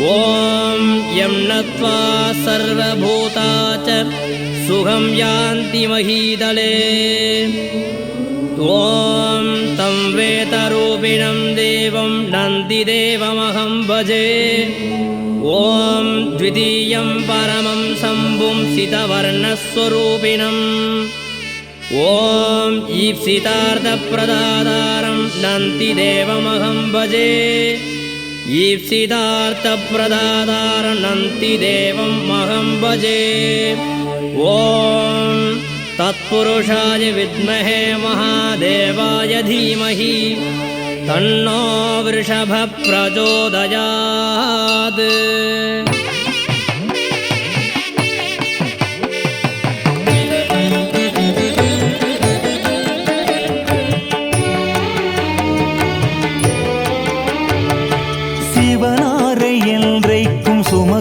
ॐ यं नत्वा सर्वभूता च सुखं यान्ति महीदले। ॐ तं वेतरूपिणं देवं नन्दिदेवमहं भजे। ॐ द्वितीयं परमं शम्भुं सितवर्णस्वरूपिणम्। ॐ ईप्सितार्थप्रदातारं नन्तिदेवमहं भजे ईप्सितार्थप्रदातारं नन्तिदेवम् अहं भजे। ॐ तत्पुरुषाय विद्महे महादेवाय धीमहि। तन्नो वृषभः प्रचोदयात्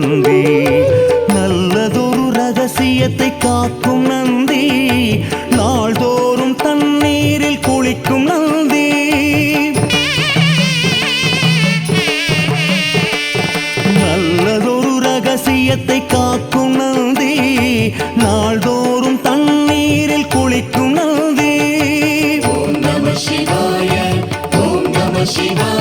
நந்தி. நல்லதொரு ரகசியத்தை காக்கும் நந்தி. நாள்தோறும் தண்ணீரில் குளிக்கும் நந்தி. நல்லதொரு ரகசியத்தை காக்கும் நந்தி. நாள்தோறும் தண்ணீரில் குளிக்கும் நந்தி. ஓம் நம சிவாய ஓம் நம சிவாய.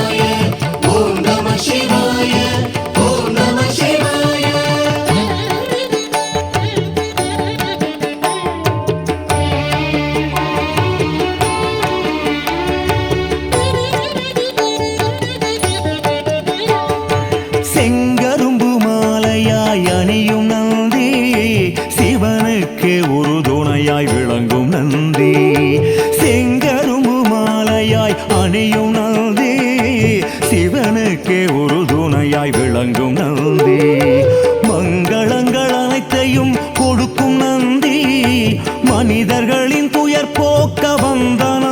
மனிதர்களின் துயர் போக்க வந்தன.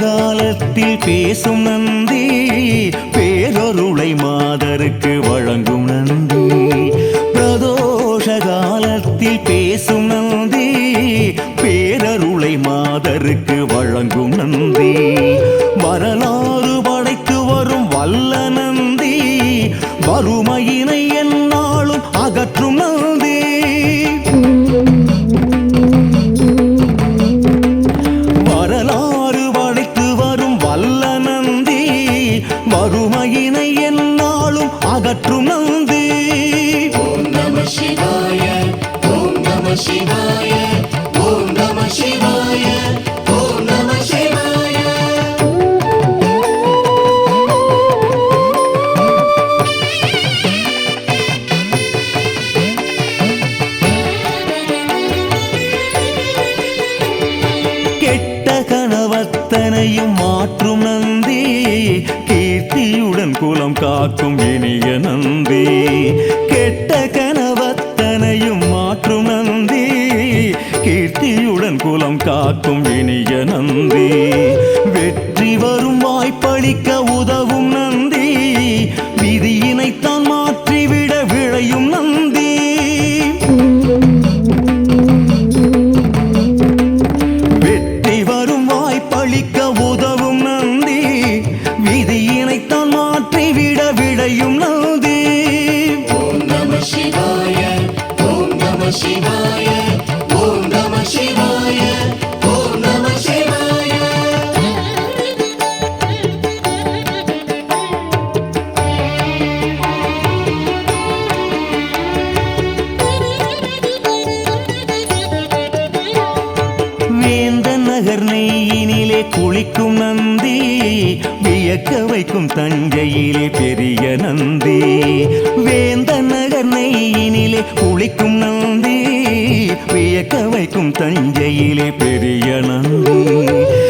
காலத்தில் பேசும் நந்தி பேரொருளை மாதருக்கு வழங்கும் நந்தி. பிரதோஷ காலத்தில் பேசும் நந்தி பேரருளை மாதருக்கு வழங்கும் நந்தி. வரலாறு படைத்து வரும் வல்ல நந்தி வறுமையினை என்னாலும் அகற்றும் மாற்றும் நந்தி கீர்த்தியுடன் குலம் காக்கும் இனிய நந்தி. கெட்ட கனவத்தனையும் மாற்றும் நந்தி கீர்த்தியுடன் குலம் காக்கும் இனிய நந்தி. வெற்றி வரும் வாய்ப்பளிக்க உதவும் பெரிய நந்தி வேந்த நகர் நெய்யினிலே குளிக்கும் நந்தி வியக்க வைக்கும் தஞ்சையிலே பெரிய நந்தி.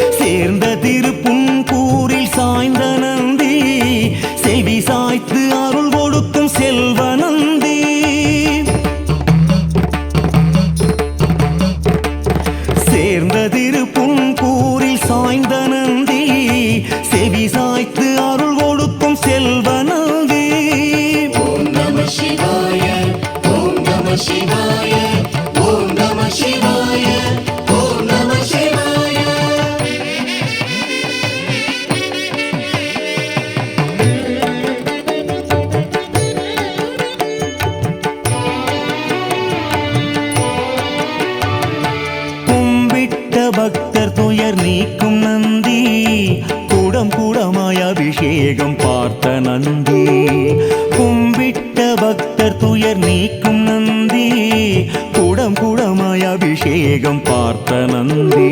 அபிஷேகம் பார்த்த நந்தி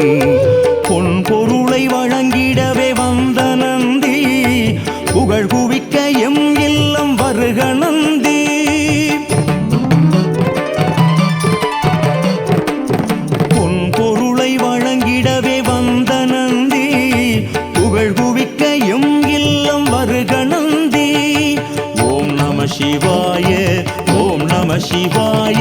பொன் பொருளை வழங்கிடவே வந்த நந்தி புகழ் குவிக்க எம் இல்லம் வருக நந்தி. பொன் பொருளை வழங்கிடவே வந்த நந்தி புகழ் குவிக்க எம் இல்லம் வருக நந்தி. ஓம் நம சிவாய ஓம் நம சிவாய